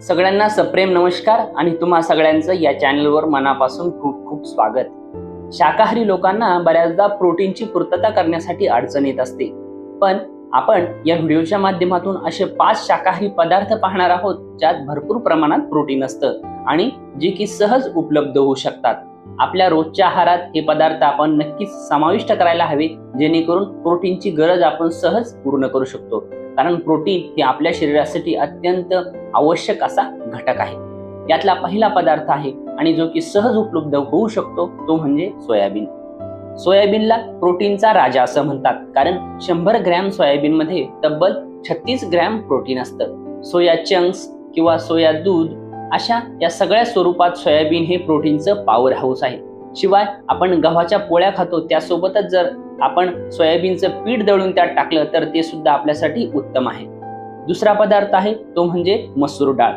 सगळ्यांना सप्रेम नमस्कार आणि तुम्हा सगळ्यांचं या चॅनलवर मनापासून खूप खूप स्वागत. शाकाहारी लोकांना बऱ्याचदा प्रोटीनची पूर्तता करण्यासाठी अडचण येत असते. पण आपण या व्हिडिओच्या माध्यमातून असे पाच शाकाहारी पदार्थ पाहणार आहोत ज्यात भरपूर प्रमाणात प्रोटीन असतं आणि जे की सहज उपलब्ध होऊ शकतात. आपल्या रोजच्या आहारात हे पदार्थ आपण नक्कीच समाविष्ट करायला हवे जेणेकरून प्रोटीनची गरज आपण सहज पूर्ण करू शकतो. कारण प्रोटीन हे आपल्या शरीरासाठी अत्यंत आवश्यक असा घटक आहे. यातला पहिला पदार्थ आहे आणि जो की सहज उपलब्ध होऊ शकतो तो म्हणजे सोयाबीन. सोयाबीनला प्रोटीनचा राजा असं म्हणतात कारण शंभर ग्रॅम सोयाबीनमध्ये तब्बल छत्तीस ग्रॅम प्रोटीन असतं. सोया चंक्स किंवा सोया दूध अशा या सगळ्या स्वरूपात सोयाबीन हे प्रोटीनचं पॉवर हाऊस आहे. शिवाय आपण गव्हाच्या पोळ्या खातो त्यासोबतच जर आपण सोयाबीनचं पीठ दळून त्यात टाकलं तर ते सुद्धा आपल्यासाठी उत्तम आहे. दुसरा पदार्थ आहे तो म्हणजे मसूर डाळ.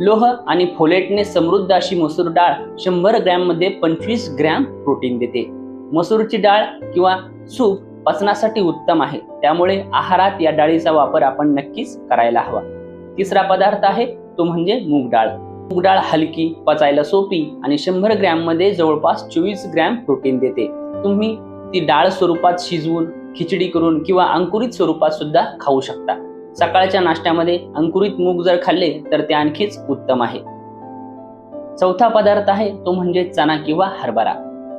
लोह आणि फोलेटने समृद्ध अशी मसूर डाळ शंभर ग्रॅममध्ये पंचवीस ग्रॅम प्रोटीन देते. मसूरची डाळ किंवा सूप पचनासाठी उत्तम आहे त्यामुळे आहारात या डाळीचा वापर आपण नक्कीच करायला हवा. तिसरा पदार्थ आहे तो म्हणजे मूग डाळ. डाळ हलकी पचायला सोपी आणि शंभर ग्रॅममध्ये जवळपास चोवीस ग्रॅम प्रोटीन देते. तुम्ही ती डाळ स्वरूपात शिजवून खिचडी करून किंवा अंकुरित स्वरूपात सुद्धा खाऊ शकता. सकाळच्या नाश्त्यामध्ये अंकुरित मूग जर खाल्ले तर ते आणखीच उत्तम आहे. चौथा पदार्थ आहे तो म्हणजे चणा किंवा हरभरा.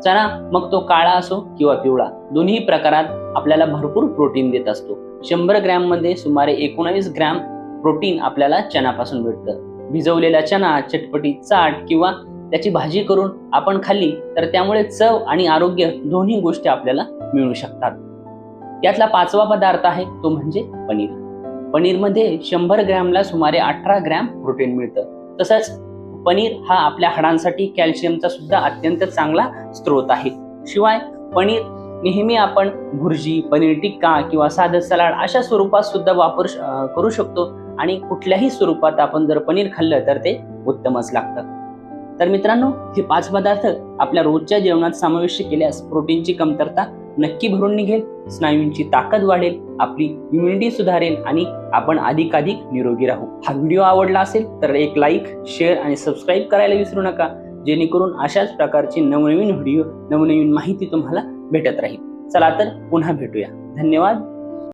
चणा मग तो काळा असो किंवा पिवळा दोन्ही प्रकारात आपल्याला भरपूर प्रोटीन देत असतो. शंभर ग्रॅममध्ये सुमारे एकोणावीस ग्रॅम प्रोटीन आपल्याला चणापासून भेटतं. भिजवलेला चणा चटपटी चाट किंवा त्याची भाजी करून आपण खाल्ली तर त्यामुळे चव आणि आरोग्य दोन्ही गोष्टी आपल्याला मिळू शकतात. यातला पाचवा पदार्थ आहे तो म्हणजे पनीर. पनीरमध्ये शंभर ग्रॅमला सुमारे अठरा ग्रॅम प्रोटीन मिळतं. तसंच पनीर हा आपल्या हाडांसाठी कॅल्शियमचा सुद्धा अत्यंत चांगला स्रोत आहे. शिवाय पनीर नेहमी आपण भुर्जी पनीर टिक्का किंवा साधं सलाड अशा स्वरूपात सुद्धा वापर करू शकतो. आणि कुठल्याही स्वरूपात आपण जर पनीर खाल्लं तर ते उत्तमच लागतं. तर मित्रांनो हे पाच पदार्थ आपल्या रोजच्या जेवणात समाविष्ट केल्यास प्रोटीनची कमतरता नक्की भरून निघेल स्नायूंची ताकद वाढेल आपली इम्युनिटी सुधारेल आणि आपण अधिकाधिक निरोगी राहू. हा व्हिडिओ आवडला असेल तर एक लाईक शेअर आणि सबस्क्राईब करायला विसरू नका जेणेकरून अशाच प्रकारची नवनवीन व्हिडिओ नवनवीन माहिती तुम्हाला भेटत राहील. चला तर पुन्हा भेटूया. धन्यवाद.